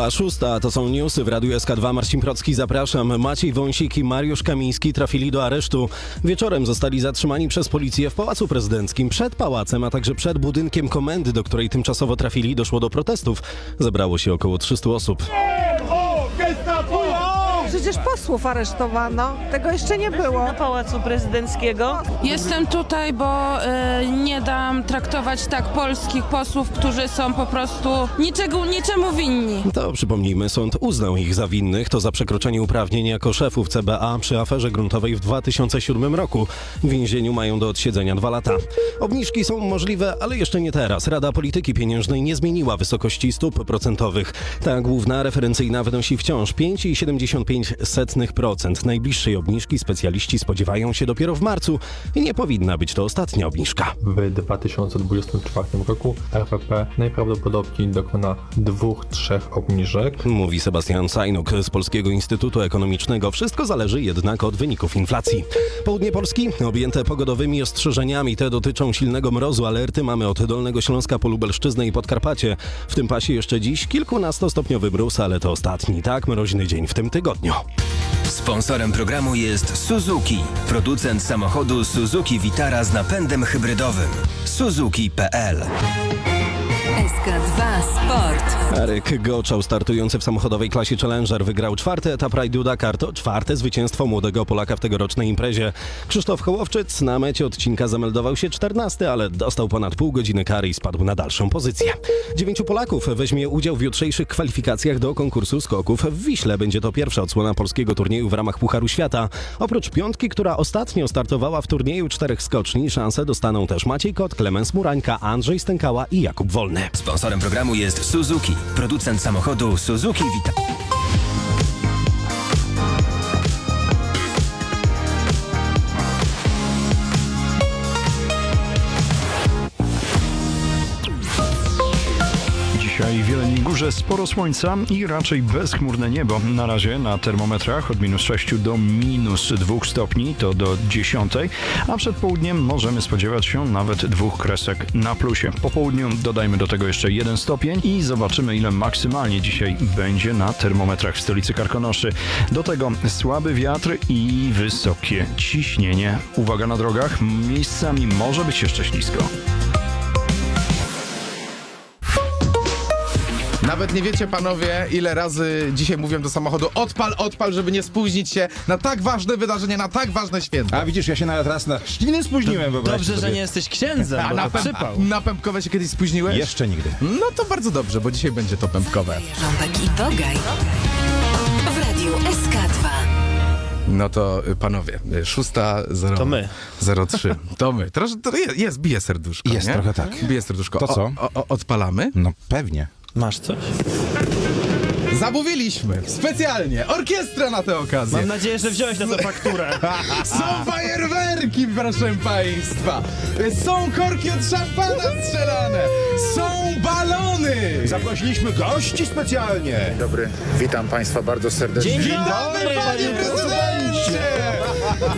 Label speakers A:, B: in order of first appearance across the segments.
A: Była szósta, to są newsy w Radiu SK2. Marcin Procki, zapraszam. Maciej Wąsik i Mariusz Kamiński trafili do aresztu. Wieczorem zostali zatrzymani przez policję w Pałacu Prezydenckim. Przed pałacem, a także przed budynkiem komendy, do której tymczasowo trafili, doszło do protestów. Zebrało się około 300 osób.
B: Przecież posłów aresztowano. Tego jeszcze nie było.
C: Pałacu Prezydenckiego.
D: Jestem tutaj, bo e, nie dam traktować tak polskich posłów, którzy są po prostu niczego, niczemu winni.
A: To przypomnijmy, sąd uznał ich za winnych. To za przekroczenie uprawnień jako szefów CBA przy aferze gruntowej w 2007 roku. W więzieniu mają do odsiedzenia dwa lata. Obniżki są możliwe, ale jeszcze nie teraz. Rada Polityki Pieniężnej nie zmieniła wysokości stóp procentowych. Ta główna referencyjna wynosi wciąż 5,75%. Najbliższej obniżki specjaliści spodziewają się dopiero w marcu i nie powinna być to ostatnia obniżka.
E: W 2024 roku RPP najprawdopodobniej dokona dwóch, trzech obniżek.
A: Mówi Sebastian Sajnuk z Polskiego Instytutu Ekonomicznego. Wszystko zależy jednak od wyników inflacji. Południe Polski objęte pogodowymi ostrzeżeniami. Te dotyczą silnego mrozu. Alerty mamy od Dolnego Śląska po Lubelszczyznę i Podkarpacie. W tym pasie jeszcze dziś kilkunastostopniowy mróz, ale to ostatni tak mroźny dzień w tym tygodniu.
F: Sponsorem programu jest Suzuki, producent samochodu Suzuki Vitara z napędem hybrydowym. Suzuki.pl
G: SK2 Sport.
A: Eryk Goczał, startujący w samochodowej klasie Challenger, wygrał czwarty etap rajdu Dakar. To czwarte zwycięstwo młodego Polaka w tegorocznej imprezie. Krzysztof Hołowczyc na mecie odcinka zameldował się 14, ale dostał ponad pół godziny kary i spadł na dalszą pozycję. Dziewięciu Polaków weźmie udział w jutrzejszych kwalifikacjach do konkursu skoków w Wiśle. Będzie to pierwsza odsłona polskiego turnieju w ramach Pucharu Świata. Oprócz piątki, która ostatnio startowała w turnieju czterech skoczni, szansę dostaną też Maciej Kot, Klemens Murańka, Andrzej Stękała i Jakub Wolny.
F: Sponsorem programu jest Suzuki, producent samochodu Suzuki Vitara.
H: Dzisiaj w Jeleniej Górze sporo słońca i raczej bezchmurne niebo. Na razie na termometrach od minus 6 do minus 2 stopni, to do 10, a przed południem możemy spodziewać się nawet dwóch kresek na plusie. Po południu dodajmy do tego jeszcze jeden stopień i zobaczymy ile maksymalnie dzisiaj będzie na termometrach w stolicy Karkonoszy. Do tego słaby wiatr i wysokie ciśnienie. Uwaga na drogach, miejscami może być jeszcze ślisko.
I: Nawet nie wiecie, panowie, ile razy dzisiaj mówiłem do samochodu odpal, odpal, żeby nie spóźnić się na tak ważne wydarzenie, na tak ważne święto.
J: A widzisz, ja się nawet raz na chrzciny spóźniłem, wyobraźcie
C: Dobrze, że
J: sobie.
C: nie jesteś księdzem,
I: A
C: bo
I: na,
C: to przypał.
I: na pępkowe się kiedyś spóźniłeś?
J: Jeszcze nigdy.
I: No to bardzo dobrze, bo dzisiaj będzie to pępkowe.
G: I Bogaj. W radiu SK2.
I: No to y, panowie, y, szósta zero,
C: To my.
I: 03. To my. Trosz, to jest, jest, bije serduszko,
J: Jest
I: nie?
J: trochę tak.
I: Bije serduszko.
J: To co?
I: O, o, odpalamy?
J: No pewnie.
C: Masz coś?
I: Zamówiliśmy specjalnie orkiestrę na tę okazję.
C: Mam nadzieję, że wziąłeś na to fakturę.
I: Są fajerwerki, proszę państwa! Są korki od szampana strzelane! Są balony!
J: Zaprosiliśmy gości specjalnie.
K: Dobry, witam Państwa bardzo serdecznie.
C: Dzień
I: Witamy, panie!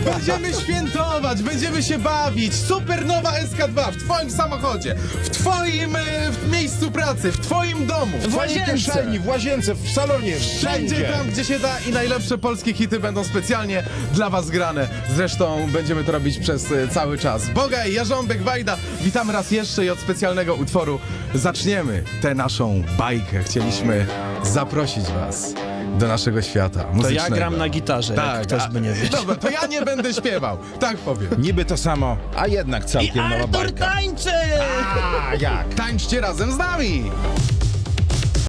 I: Będziemy świętować, będziemy się bawić. Supernowa SK2 w twoim samochodzie, w twoim e, w miejscu pracy, w twoim domu.
C: W łazience.
J: w łazience, w salonie,
I: Wszędzie tam, gdzie się da i najlepsze polskie hity będą specjalnie dla was grane. Zresztą będziemy to robić przez e, cały czas. Bogaj, Jarząbek, Wajda, witamy raz jeszcze i od specjalnego utworu zaczniemy tę naszą bajkę. Chcieliśmy zaprosić was do naszego świata
C: To
I: muzycznego.
C: ja gram na gitarze, jak ktoś by nie wiedział.
I: Dobra, to ja nie będę śpiewał, tak powiem.
J: Niby to samo, a jednak całkiem nowa bajka.
C: tańczy!
J: A jak?
I: Tańczcie razem z nami!